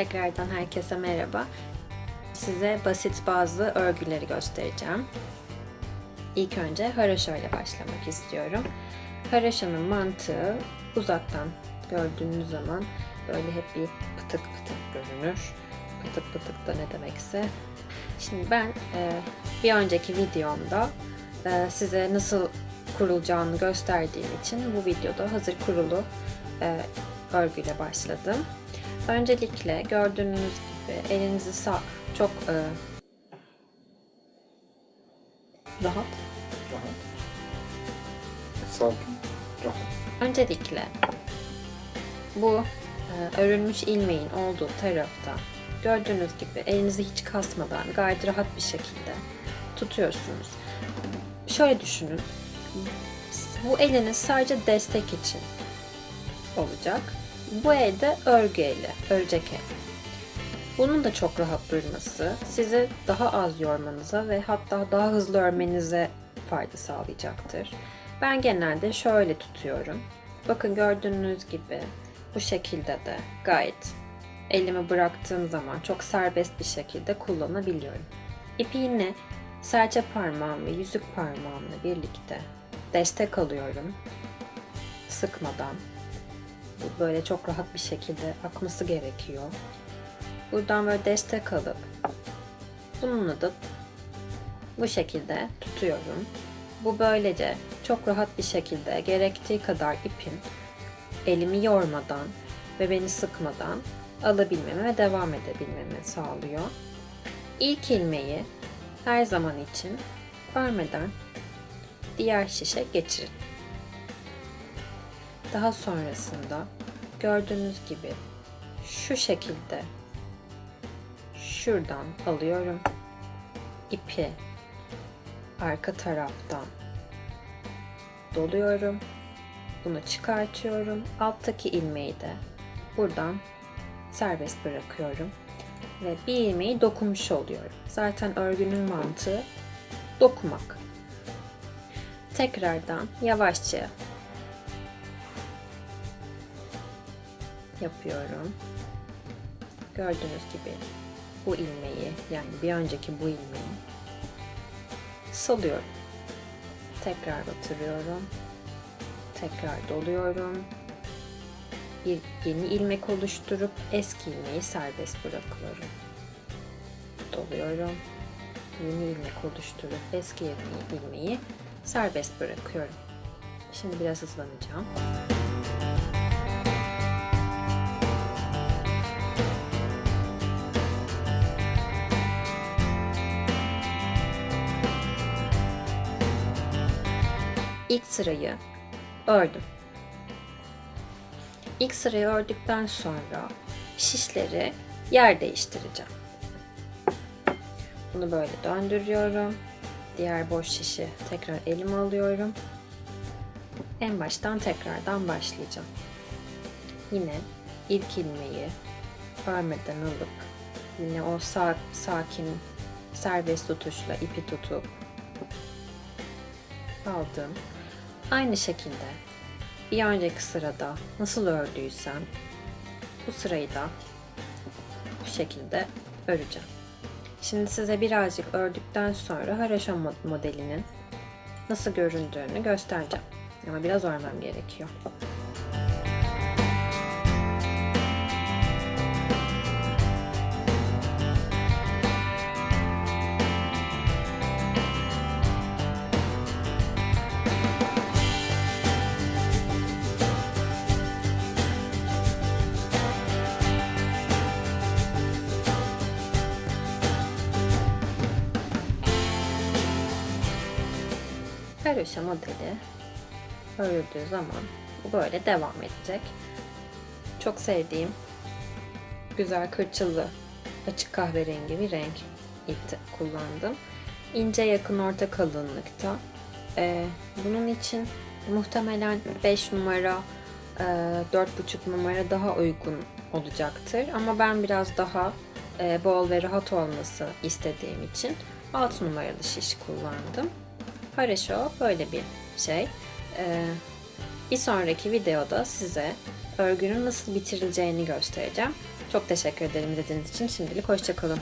Tekrardan herkese merhaba. Size basit bazı örgüleri göstereceğim. İlk önce haroşa ile başlamak istiyorum. Haroşanın mantığı uzaktan gördüğünüz zaman böyle hep bir pıtık pıtık görünür. Pıtık pıtık da ne demekse. Şimdi ben e, bir önceki videomda e, size nasıl kurulacağını gösterdiğim için bu videoda hazır kurulu e, örgüyle başladım. Öncelikle gördüğünüz gibi elinizi sağ çok e, rahat. Rahat. Sakin. Rahat. Öncelikle bu e, örülmüş ilmeğin olduğu tarafta gördüğünüz gibi elinizi hiç kasmadan gayet rahat bir şekilde tutuyorsunuz. Şöyle düşünün. Bu eliniz sadece destek için olacak. Bu elde örgü eli, örecek el. Bunun da çok rahat durması sizi daha az yormanıza ve hatta daha hızlı örmenize fayda sağlayacaktır. Ben genelde şöyle tutuyorum. Bakın gördüğünüz gibi bu şekilde de gayet elimi bıraktığım zaman çok serbest bir şekilde kullanabiliyorum. İpi yine serçe parmağım ve yüzük parmağımla birlikte destek alıyorum. Sıkmadan. Böyle çok rahat bir şekilde akması gerekiyor. Buradan böyle destek alıp bununla da bu şekilde tutuyorum. Bu böylece çok rahat bir şekilde gerektiği kadar ipin elimi yormadan ve beni sıkmadan alabilmemi ve devam edebilmemi sağlıyor. İlk ilmeği her zaman için örmeden diğer şişe geçirin. Daha sonrasında gördüğünüz gibi şu şekilde şuradan alıyorum ipi arka taraftan doluyorum. Bunu çıkartıyorum. Alttaki ilmeği de buradan serbest bırakıyorum. Ve bir ilmeği dokunmuş oluyorum. Zaten örgünün mantığı dokumak. Tekrardan yavaşça yapıyorum. Gördüğünüz gibi bu ilmeği yani bir önceki bu ilmeği salıyorum. Tekrar batırıyorum. Tekrar doluyorum. Bir yeni ilmek oluşturup eski ilmeği serbest bırakıyorum. Doluyorum. Yeni ilmek oluşturup eski ilmeği, serbest bırakıyorum. Şimdi biraz hızlanacağım. İlk sırayı ördüm. İlk sırayı ördükten sonra şişleri yer değiştireceğim. Bunu böyle döndürüyorum. Diğer boş şişi tekrar elime alıyorum. En baştan tekrardan başlayacağım. Yine ilk ilmeği örmeden alıp yine o sa- sakin serbest tutuşla ipi tutup aldım. Aynı şekilde bir önceki sırada nasıl ördüysem bu sırayı da bu şekilde öreceğim. Şimdi size birazcık ördükten sonra mod- modelinin nasıl göründüğünü göstereceğim. Ama biraz örmem gerekiyor. Haroşa modeli örüldüğü zaman bu böyle devam edecek. Çok sevdiğim güzel kırçıllı açık kahverengi bir renk ip kullandım. İnce yakın orta kalınlıkta. Ee, bunun için muhtemelen 5 numara, e, 4,5 numara daha uygun olacaktır. Ama ben biraz daha e, bol ve rahat olması istediğim için 6 numaralı şiş kullandım. Haroşo böyle bir şey. Ee, bir sonraki videoda size örgünün nasıl bitirileceğini göstereceğim. Çok teşekkür ederim izlediğiniz için. Şimdilik hoşçakalın.